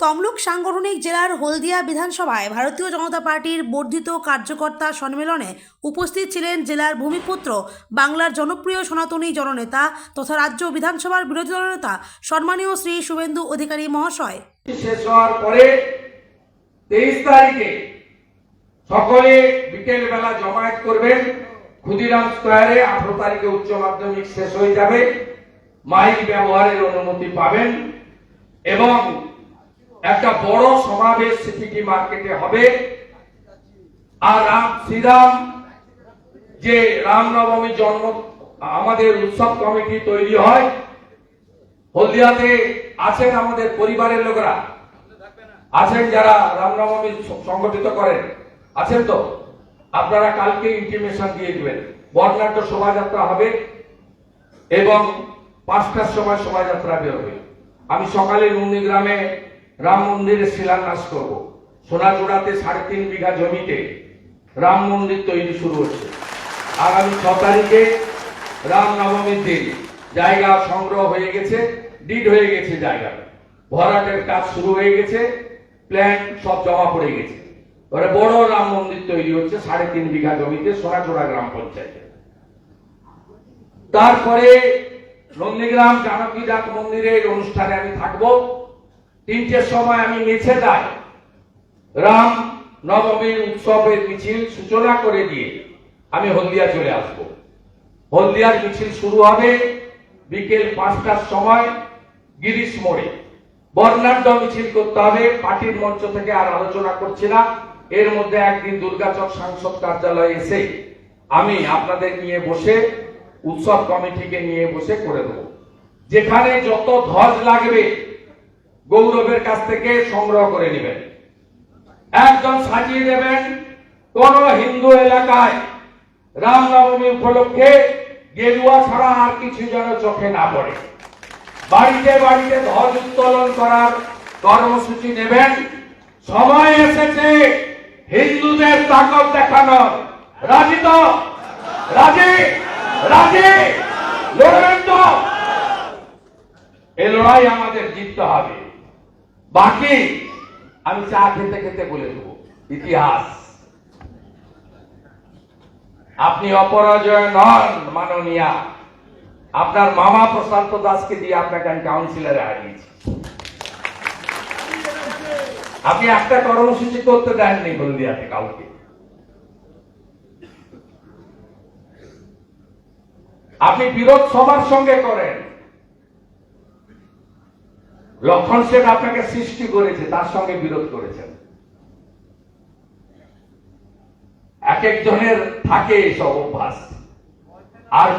তমলুক সাংগঠনিক জেলার হলদিয়া বিধানসভায় ভারতীয় জনতা পার্টির বর্ধিত কার্যকর্তা সম্মেলনে উপস্থিত ছিলেন জেলার ভূমিপুত্র, বাংলার জনপ্রিয় সনাতনী জননেতা তথা রাজ্য বিধানসভার বিরোধী দলনেতা সম্মানীয় শ্রী শুভেন্দু অধিকারী মহাশয়। শেষ হওয়ার পরে তেইশ তারিখে সকলে বিকেল বেলা জমায়েত করবেন। ক্ষুদিরাম স্কোয়ারে আঠারো তারিখে উচ্চ মাধ্যমিক শেষ হয়ে যাবে। মাইক ব্যবহারের অনুমতি পাবেন এবং একটা বড় সমাবেশ সিপিটি মার্কেটে হবে। আর রাম শ্রীরাম, যে রামনবমী জন্ম, আমাদের উৎসব কমিটি তৈরি হয়, হলদিয়াতে আছেন আমাদের পরিবারের লোকরা। আছেন যারা রামনবমী সংগঠিত করেন। আছেন তো? আপনারা কালকে ইন্টিমেশন দিয়ে দিবেন। বর্ণাঢ্য শোভাযাত্রা হবে এবং পাঁচটার সময় শোভাযাত্রা বেরোবে। আমি সকালে নন্দীগ্রামে রাম মন্দিরের শিলান্যাস করব। সোনাচূড়াতে সাড়ে তিন বিঘা জমিতে রাম মন্দির তৈরি শুরু হচ্ছে। আগামী ছ তারিখে রাম নবমীর দিন। জায়গা সংগ্রহ হয়ে গেছে ডিড হয়ে গেছে জায়গা ভরাটের কাজ শুরু হয়ে গেছে প্ল্যান সব জমা পড়ে গেছে। এবারে বড় রাম মন্দির তৈরি হচ্ছে সাড়ে তিন বিঘা জমিতে সোনাচূড়া গ্রাম পঞ্চায়েতে। তারপরে নন্দীগ্রাম জানকী ডাক মন্দিরের অনুষ্ঠানে আমি থাকব। তিনটের সময় আমি মেছে যাই রাম নবমীর উৎসবের মিছিল সূচনা করে দিয়ে আমি হলদিয়া চলে আসব। হলদিয়ার মিছিল শুরু হবে বিকেল পাঁচটার সময় গিরিশ মোড়ে। বর্ণাঢ্য মিছিল করতে হবে, পার্টির মঞ্চ থেকে আর আলোচনা করছি না। এর মধ্যে একদিন দুর্গাচক সাংসদ কার্যালয়ে এসে আমি আপনাদের নিয়ে বসে, উৎসব কমিটিকে নিয়ে বসে করে দেবো। যেখানে যত ধ্বজ লাগবে গৌরবের কাছ থেকে সংগ্রহ করে নেবেন। একজন সাজিয়ে দেবেন কোন হিন্দু এলাকায়। রামনবমী উপলক্ষে গেরুয়া ছাড়া আর কিছু যেন চোখে না পড়ে। বাড়িতে বাড়িতে ধ্বজ উত্তোলন করার কর্মসূচি নেবেন। সময় এসেছে, হিন্দুদের তাকত দেখানোর। রাজি তো? রাজি? রাজি? লড়বেন তো? এই লড়াই আমাদের জিততে হবে। বাকি আমি চা খেতে খেতে বলে দেবো। ইতিহাস। আপনি অপরাজয় নন, মাননীয়া। আপনার মামা প্রশান্ত দাসকে দিয়ে আপনাকে আমি কাউন্সিলরে হারিয়েছি। আপনি একটা কর্মসূচি করতে দেননি হলদিয়াতে কাউকে। আপনি বিরোধ সবার সঙ্গে করেন। লক্ষণ শেঠ আপনাকে সৃষ্টি করেছে, তার সঙ্গে বিরোধ করেছেন। এক একজনের থাকে এসব অভ্যাস। আর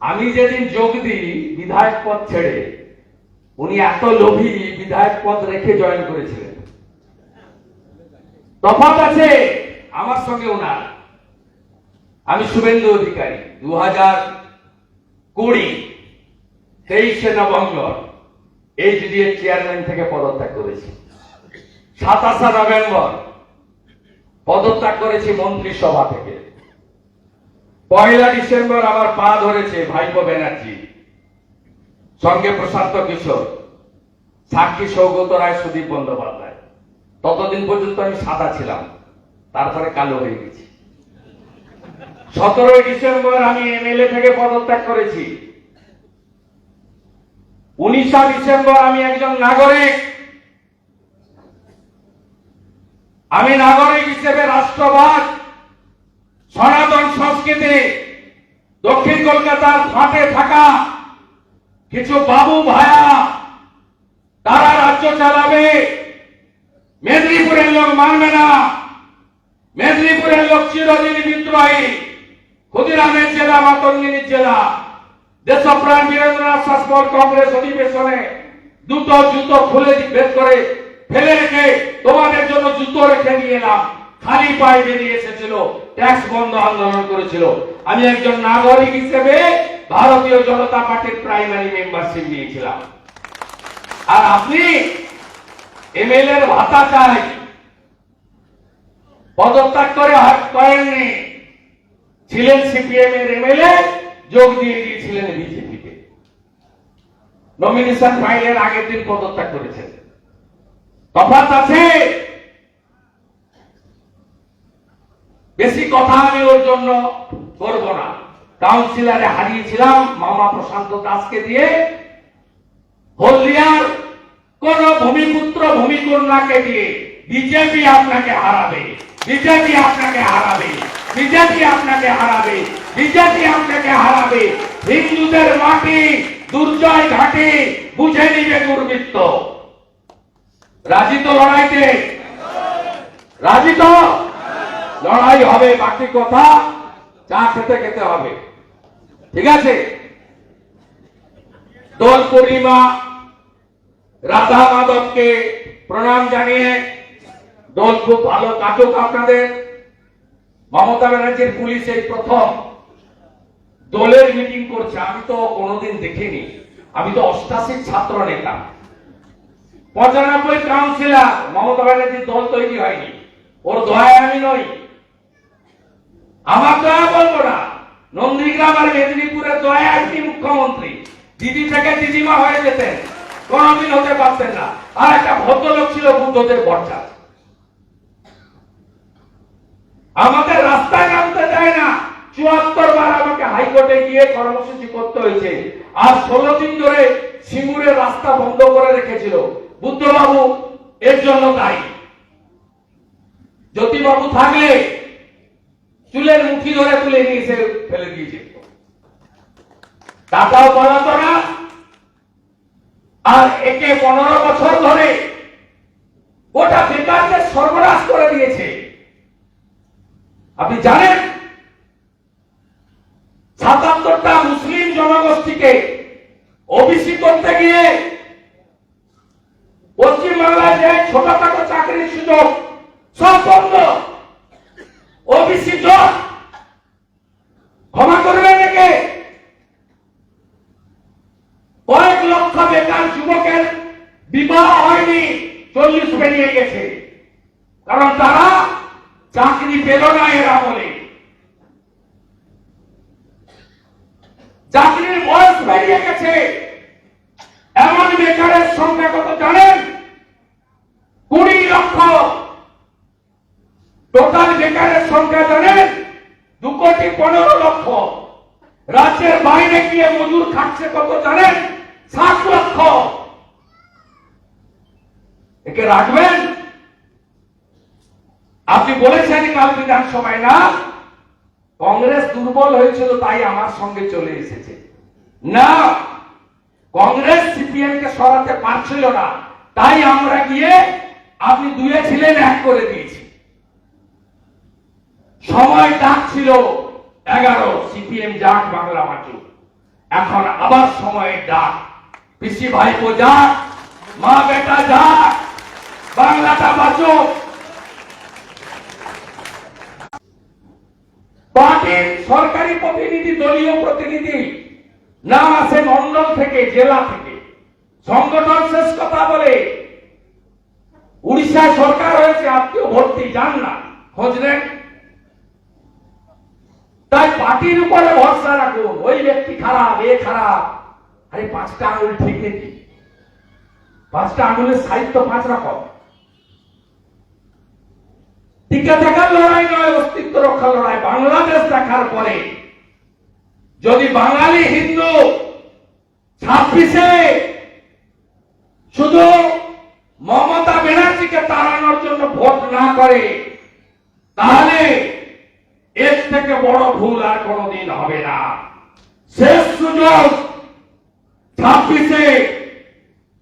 আমি যেদিন যোগ দিই বিধায়ক পদ ছেড়ে, উনি এত লোভী বিধায়ক পদ রেখে জয়েন করেছিলেন। তফাৎ আছে আমার সঙ্গে ওনার। আমি শুভেন্দু অধিকারী দু হাজার কুড়ি, তেইশে নভেম্বর। এইচডিএ চেয়ারম্যান থেকে পদত্যাগ করেছি। সাতাশে নভেম্বর পদত্যাগ করেছি মন্ত্রিসভা থেকে। পয়লা ডিসেম্বর আমার পা ধরেছে ভাইপো ব্যানার্জি। সঙ্গে প্রশান্ত কিশোর, সাক্ষী সৌগত রায়, সুদীপ বন্দ্যোপাধ্যায়। ততদিন পর্যন্ত আমি সাদা ছিলাম, তারপরে কালো হয়ে গেছি। সতেরোই ডিসেম্বর আমি এমএলএ থেকে পদত্যাগ করেছি। উনিশা ডিসেম্বর আমি একজন নাগরিক। আমি নাগরিক হিসেবে রাষ্ট্রবাদ, সনাতন সংস্কৃতি, দক্ষিণ কলকাতার ফাটে থাকা কিছু বাবু ভায়া, তারা রাজ্য চালাবে। মেদিনীপুরের লোক মানবে না। মেদিনীপুরের লোক চিরদিন বিদ্রোহী। ক্ষুদিরামের জেলা মাতঙ্গিনীর জেলা। দেশপ্রাণ বীরেন্দ্রনাথ শাসমল কংগ্রেস অধিবেশনে দুটো জুতো খুলে বের করে ফেলে রেখে তোমাদের জন্য জুতো রেখে নিয়ে এলাম। খালি পায়ে বেরিয়ে এসেছিল, ট্যাক্স বন্ধ আন্দোলন করেছিল। আমি একজন নাগরিক হিসেবে ভারতীয় জনতা পার্টির প্রাইমারি মেম্বারশিপ নিয়েছিলাম। আর আপনি এমএলএ এর ভাতা চাই। পদত্যাগ করে হাত করেননি। ছিলেন সিপিএম এর এমএলএ, যোগ দিয়ে দিয়েছিলেন বিজেপিতে। নমিনেশন ফাইলের আগের দিন পদত্যাগ করেছেন। তফাৎ আছে। বেশি কথা আমি ওর জন্য করব না। কাউন্সিলারে হারিয়েছিলাম, মামা প্রশান্ত দাসকে দিয়ে। হলদিয়ার কোন ভূমিপুত্র ভূমিকন্যাকে দিয়ে বিজেপি আপনাকে হারাবে, বিজেপি আপনাকে হারাবে, বিজেপি আপনাকে হারাবে, বিজেপি আপনাকে হারাবে। হিন্দুদের মাটি দুর্জয় ঘাটে, বুঝে নিবে দুর্বৃত্ত। রাজি তো লড়াইতে? রাজি তো? লড়াই হবে, বাকি কথা চা খেতে খেতে হবে। ঠিক আছে? দোল পূর্ণিমা, রাধা মাধবকে প্রণাম জানিয়ে দোল খুব ভালো কাটুক আপনাদের। মমতা ব্যানার্জির পুলিশ এই প্রথম। দোলের মিটিং করছে, আমি তো কোনোদিন দেখিনি। আমি তো অষ্টাশির ছাত্র নেতা। পঁচানব্বই কাউন্সিলর, মমতা ব্যানার্জির দল তৈরি হয়নি। ওর দয়ায় আমি নই। আমার দয়া বলব না। নন্দীগ্রাম আর মেদিনীপুরের দয়া একটি মুখ্যমন্ত্রী। দিদি থেকে দিদিমা হয়ে যেতেন। কোনদিন হতে পারতেন না। আর একটা ভদ্রলোক ছিল বুদ্ধদের বর্ষা আমাদের রাস্তায় নামতে দেয় না। চুয়াত্তর বার আমাকে হাইকোর্টে গিয়ে কর্মসূচি করতে হয়েছে। আর ষোলো দিন ধরে সিঙ্গুরের রাস্তা বন্ধ করে রেখেছিল। বুদ্ধবাবু, এর জন্য দায়ী। জ্যোতিবাবু থাকলে চুলের মুঠি ধরে তুলে নিয়ে এসে ফেলে দিয়েছে। টাকাও বলাতো না। আর একে পনেরো বছর ধরে গোটা বেকারদের সর্বনাশ করে দিয়েছে। আপনি জানেন, সাতাত্তরটা মুসলিম জনগোষ্ঠীকে ওবিসি করতে গিয়ে পশ্চিমবাংলায় যে ছোটখাটো চাকরির সুযোগ সব বন্ধ ওবিসি জট ক্ষমা করবেন একে কয়েক লক্ষ বেকার যুবকের বিবাহ হয়নি চল্লিশ পেরিয়ে গেছে কারণ তারা চাকরি পেল না এর আমলে চাকরির বয়স বেরিয়ে গেছে এমন বেকারের সংখ্যা কত জানেন কুড়ি লক্ষ টোটাল বেকারের সংখ্যা জানেন দু কোটি পনেরো লক্ষ। রাজ্যের বাইরে গিয়ে মজুর খাচ্ছে কত জানেন? সাত লক্ষ। একে রাখবেন? আপনি বলেছেন কাল বিধানসভায় না। কংগ্রেস দুর্বল হয়েছিল, তাই আমার সঙ্গে চলে এসেছে। না, কংগ্রেস সিপিএম কে সরাতে পারছিল না। তাই আমরা গিয়ে আপনি দুয়ে ছিলেন, এক করে দিয়েছি। সময় ডাক ছিল। এগারো সিপিএম যাক বাংলা মাটি। এখন আবার সময়ের ডাক। পিসি ভাইপো যাক, মা বেটা যাক, বাংলাটা বাঁচুক। পার্টির সরকারি প্রতিনিধি, দলীয় প্রতিনিধি, না আসে মন্ডল থেকে, জেলা থেকে। সংগঠন শেষ কথা বলে। উড়িষ্যায় সরকার হয়েছে আত্মীয় ভর্তি, যান না। খোঁজ নেন। তাই পার্টির উপরে ভরসা রাখুন। ওই ব্যক্তি খারাপ, এ খারাপ। আরে, পাঁচটা আঙুল ঠিক নাকি পাঁচটা আঙুলের সাহিত্য পাঁচ রকম। টিকে থাকার লড়াই নয়, অস্তিত্ব রক্ষা লড়াই। বাংলাদেশ দেখার পরে যদি বাঙালি হিন্দু ছাব্বিশে শুধু মমতা ব্যানার্জিকে তাড়ানোর জন্য ভোট না করে, তাহলে এর থেকে বড় ভুল আর কোনদিন হবে না। শেষ সুযোগ ছাব্বিশে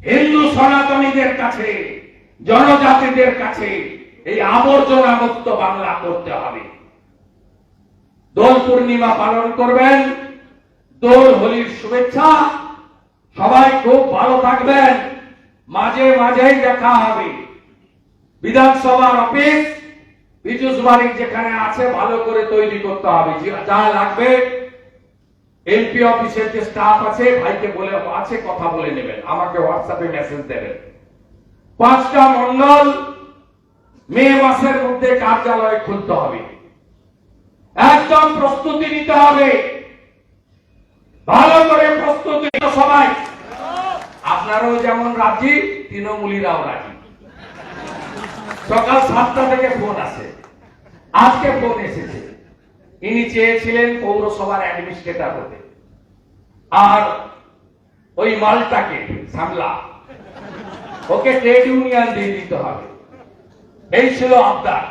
হিন্দু সনাতনীদের কাছে, জনজাতিদের কাছে এই আবর্জনা মুক্ত বাংলা করতে হবে। দোল পূর্ণিমা পালন করবেন, দোল, হোলির শুভেচ্ছা, সবাই খুব ভালো থাকবেন। মাঝে মাঝেই দেখা হবে। বিধানসভার অফিস বিজুস বাড়ি যেখানে আছে, ভালো করে তৈরি করতে হবে। যা- লাগবে, এমপি অফিসের যে স্টাফ আছে, ভাইকে বলে, আছে, কথা বলে নেবেন। আমাকে হোয়াটসঅ্যাপে মেসেজ দেবেন। পাঁচটা মন্ডল মে মাসের মধ্যে কার্যালয় খুলতে হবে। একদম প্রস্তুতি নিতে হবে। ভালো করে প্রস্তুতি সবাই। আপনারাও যেমন রাজি, তৃণমূলীরাও রাজি। সকাল সাতটা থেকে ফোন আসে। আজকে ফোন এসেছে। ইনি চেয়েছিলেন পৌরসভার অ্যাডমিনিস্ট্রেটর হতে। আর ওই মালটাকে সামলা। ওকে ট্রেড ইউনিয়ন দিয়ে দিতে হবে। এই ছিল আবদার।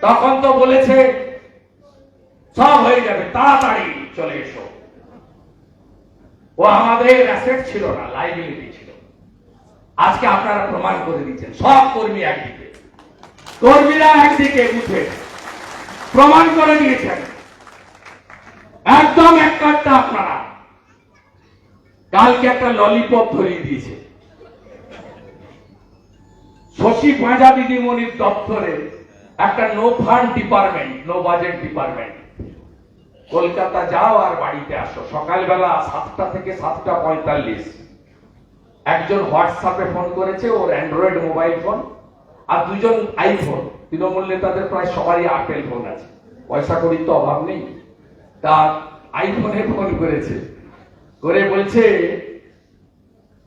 তখন তো বলেছে, সব হয়ে যাবে, তাড়াতাড়ি চলে এসো। ও আমাদের অ্যাসেট ছিল না লাইবিলিটি ছিল। আজকে আপনারা প্রমাণ করে দিচ্ছেন, সব কর্মী একদিকে কর্মীরা একদিকে উঠে প্রমাণ করে দিয়েছেন একদম এক কাটটা আপনারা। কালকে একটা ললিপপ ধরিয়ে দিয়েছে। শশী পাঁজা দিদিমণির দপ্তরে একটা no fund department no budget department Kolkata যাও আর বাড়িতে আসো। সকালবেলা সাতটা থেকে সাতটা পঁয়তাল্লিশ। একজন হোয়াটসঅ্যাপে ফোন করেছে, ওর অ্যান্ড্রয়েড মোবাইল ফোন। আর দুজন আইফোন, তৃণমূল নেতাদের প্রায় সবারই আপেল ফোন আছে। পয়সা করির তো অভাব নেই। তা আইফোনে ফোন করেছে। করে বলছে,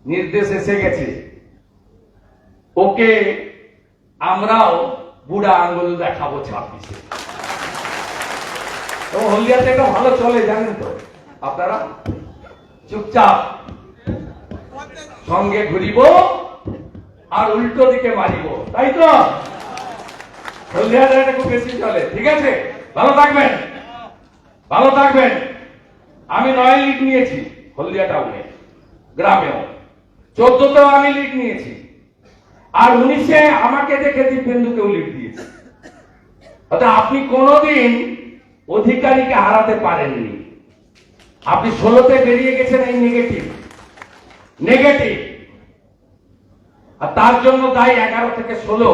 নির্দেশ এসে গেছে। ওকে আমরাও বুড়া আঙ্গুল দেখাবো ছাব্বিশে। হলদিয়াতে এটা ভালো চলে, জানেন তো? আপনারা চুপচাপ সঙ্গে ঘুরিব। আর উল্টো দিকে মারিব, তাই তো? এটা খুব বেশি চলে। ঠিক আছে? ভালো থাকবেন। ভালো থাকবেন। আমি নয় লিড নিয়েছি হলদিয়া টাউনে, গ্রামেও। চোদ্দতেও আমি লিড নিয়েছি। আর উনিশে আমাকে দেখে দীপেন্দুকেও লিড দিয়েছে। অর্থাৎ আপনি কোনোদিন অধিকারীকে হারাতে পারেননি। আপনি ষোলোতে বেরিয়ে গেছেন এই নেগেটিভ নেগেটিভ আর তার জন্য দায়ী এগারো থেকে ষোলো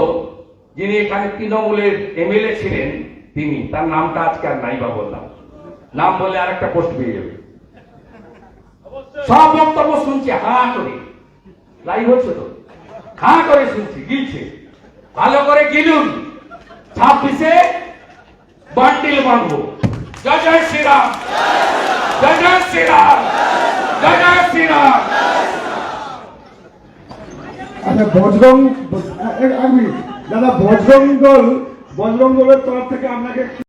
যিনি এখানে তৃণমূলের এমএলএ ছিলেন তিনি। তার নামটা আজকে আর নাই বা বললাম। নাম বলে আর একটা পোস্ট পেয়ে যাবে। সব বক্তব্য শুনছি, হা করে। লাইভ হচ্ছে তো? হা করে শুনছি, গিলছে। ভালো করে গিলুন। ছাব্বিশে বান্ডিল বাঁধবো। জয় জয় শ্রীরাম। জয় জয় শ্রীরাম। জয় জয় শ্রীরাম। আচ্ছা বজরং এক মিনিট দাদা বজরং দল বজরং দলের তরফ থেকে আপনাকে